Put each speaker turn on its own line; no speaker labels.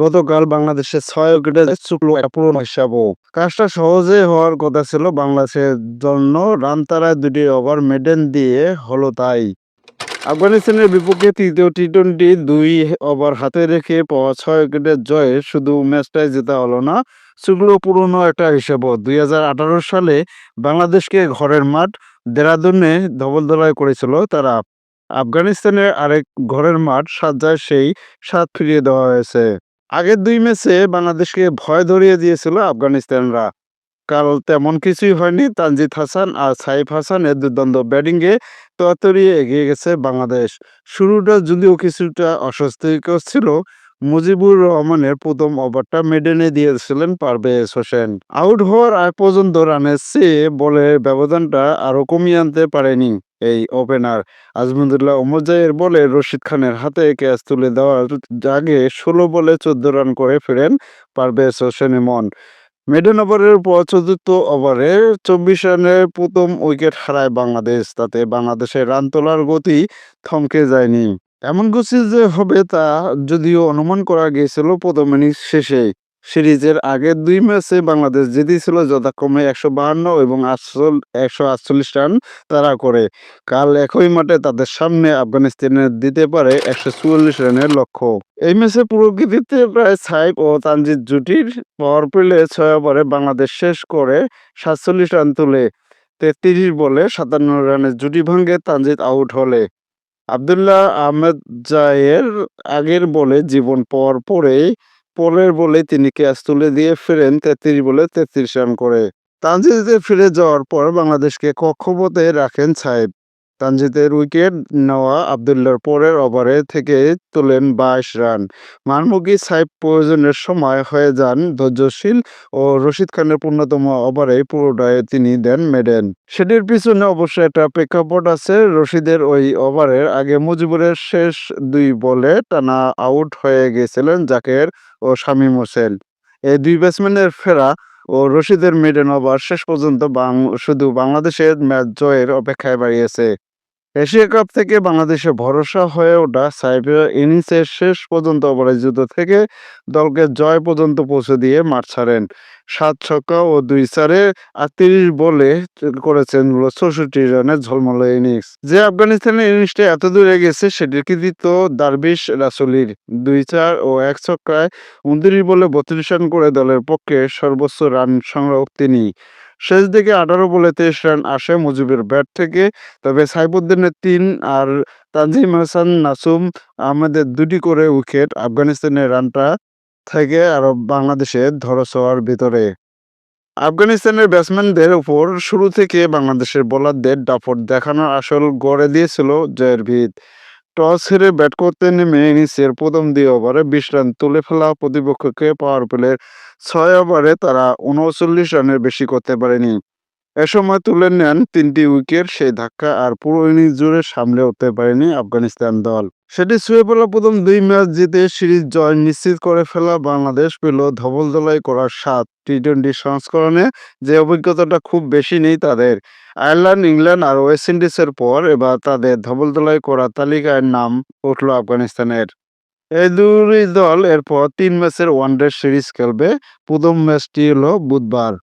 গতকাল বাংলাদেশের ছয় উইকেটে চুকলো একটা পুরনো হিসাবও কাজটা সহজে হওয়ার কথা ছিল, বাংলাদেশের জন্য রান তারায় দুটি ওভার মেডেন দিয়ে হলো তাই। আফগানিস্তানের বিপক্ষে তৃতীয় টি টোয়েন্টি দুই ওভার হাতে রেখে পাওয়া ছয় উইকেটের জয়ে শুধু ম্যাচটাই জেতা হলো না চুকলো পুরনো একটা হিসাবও। দুই সালে বাংলাদেশকে ঘরের মাঠ দেরাদুনে ধবলধোলাই করেছিল তারা। আফগানিস্তানের আরেক ঘরের মাঠ সাজ্জায় সেই স্বাদ ফিরিয়ে দেওয়া হয়েছে। আগের দুই ম্যাচে বাংলাদেশকে ভয় ধরিয়ে দিয়েছিল আফগানিস্তানরা। কাল তেমন কিছুই হয়নি, তানজিদ হাসান আর সাইফ হাসানের দুর্দান্ত ব্যাটিংয়ে তরতরি এগিয়ে গেছে বাংলাদেশ। শুরুটা যদিও কিছুটা অস্বস্তিকর ছিল, মুজিবুর রহমানের প্রথম ওভারটা মেডেনে দিয়েছিলেন পারভেজ হোসেন। আউট হওয়ার আগ পর্যন্ত রানের চেয়ে বলের ব্যবধানটা আরও কমিয়ে আনতে পারেনি। এই ওপেনার আজমুদুল্লাহ ওমরজাইয়ের বলে রশিদ খানের হাতে ক্যাচ তুলে দেওয়ার আগে ষোলো বলে চোদ্দ রান করে ফেরেন পারভেজ হোসেন ইমন। মেডেন ওভারের পর চতুর্থ ওভারে চব্বিশ রানের প্রথম উইকেট হারায় বাংলাদেশ, তাতে বাংলাদেশের রান তোলার গতি থমকে যায়নি। এমন কিছু যে হবে তা যদিও অনুমান করা গিয়েছিল প্রথম ইনিংস শেষে। সিরিজের আগের দুই ম্যাচে বাংলাদেশ জিতেছিল যথাক্রমে একশো বাহান্ন এবং আটচল, একশো আটচল্লিশ রান তারা করে। কাল একই মাঠে তাদের সামনে আফগানিস্তানের দিতে পারে একশো চুয়াল্লিশ রানের লক্ষ্য। এই ম্যাচে পুরো প্রায় সাইব ও তানজিদ জুটির পাওয়ার প্লে ছয় ওভারে বাংলাদেশ শেষ করে সাতচল্লিশ রান তুলে। তেত্রিশ বলে সাতান্ন রানের জুটি ভাঙ্গে তানজিদ আউট হলে। আবদুল্লাহ আহমেদ জায়ের আগের বলে জীবন পর পরেই পরের বলে তিনি ক্যাচ তুলে দিয়ে ফেরেন তেত্রিশ বলে তেত্রিশ রান করে। তানজিদে ফিরে যাওয়ার পর বাংলাদেশকে কক্ষপথে রাখেন সাহেব। তানজিদের উইকেট নেওয়া আবদুল্লার পরের ওভারে থেকে তোলেন বাইশ রান। মানমুখী সাহেব প্রয়োজনের সময় হয়ে যান ধৈর্যশীল ও রশিদ খানের পূর্ণতম ওভারে পুরোটাই তিনি দেন মেডেন। সেটির পিছনে অবশ্য একটা প্রেক্ষাপট আছে, রশিদের ওই ওভারের আগে মুজিবুরের শেষ দুই বলে টানা আউট হয়ে গেছিলেন জাকের ও শামীম হোসেন। এই দুই ব্যাটসম্যানের ফেরা ও রশিদের মেডেন ওভার শেষ পর্যন্ত শুধু বাংলাদেশের ম্যাচ জয়ের অপেক্ষায় বাড়িয়েছে। এশিয়া কাপ থেকে বাংলাদেশে ভরসা হয়ে ওঠা সাইফের ইনিংসের শেষ পর্যন্ত অপরাজিত থেকে দলকে জয় পর্যন্ত পৌঁছে দিয়ে মাঠ ছাড়েন। সাত ছক্কা ও দুই চারে আটত্রিশ বলে করেছেন চৌষট্টি রানের ঝলমলে ইনিংস। যে আফগানিস্তানের ইনিংসটা এত দূরে গেছে সেটির কৃতিত্ব দারবিশ রাসুলির। দুই চার ও এক ছক্কায় উনত্রিশ বলে বত্রিশ রান করে দলের পক্ষে সর্বোচ্চ রান সংগ্রাহক তিনি। শেষ দিকে আঠারো বলে তেইশ রান আসে মুজিবের ব্যাট থেকে। তবে সাইফুদ্দিনের তিন আর তানজিম হাসান নাসুম আহমেদের দুটি করে উইকেট আফগানিস্তানের রানটা থেকে আরও বাংলাদেশের ধরছোঁয়ার ভিতরে। আফগানিস্তানের ব্যাটসম্যানদের উপর শুরু থেকে বাংলাদেশের বোলারদের দাপট দেখানোর আসল গড়ে দিয়েছিল জয়ের ভিত। টস হেরে ব্যাট করতে নেমে ইনিংসের প্রথম দুই ওভারে বিশ রান তুলে ফেলা প্রতিপক্ষকে পাওয়ার প্লের ছয় ওভারে তারা উনচল্লিশ রানের বেশি করতে পারেনি। এ সময় তুলে নেন তিনটি উইকেট, সেই ধাক্কা আর পুরো ইনিংস জুড়ে সামলে উঠতে পারেনি আফগানিস্তান দল। সেটি ছুঁয়ে ফেলা প্রথম দুই ম্যাচ জিতে সিরিজ জয় নিশ্চিত করে ফেলা বাংলাদেশ পেল ধবল ধবলধলাই করার স্বাদ টি টোয়েন্টি সংস্করণে, যে অভিজ্ঞতাটা খুব বেশি নেই তাদের। আয়ারল্যান্ড, ইংল্যান্ড আর ওয়েস্ট ইন্ডিজের পর এবার তাদের ধবলদলাই করা তালিকায় নাম উঠল আফগানিস্তানের। এই দুই দল এরপর তিন ম্যাচের ওয়ানডে সিরিজ খেলবে। প্রথম ম্যাচটি হলো বুধবার।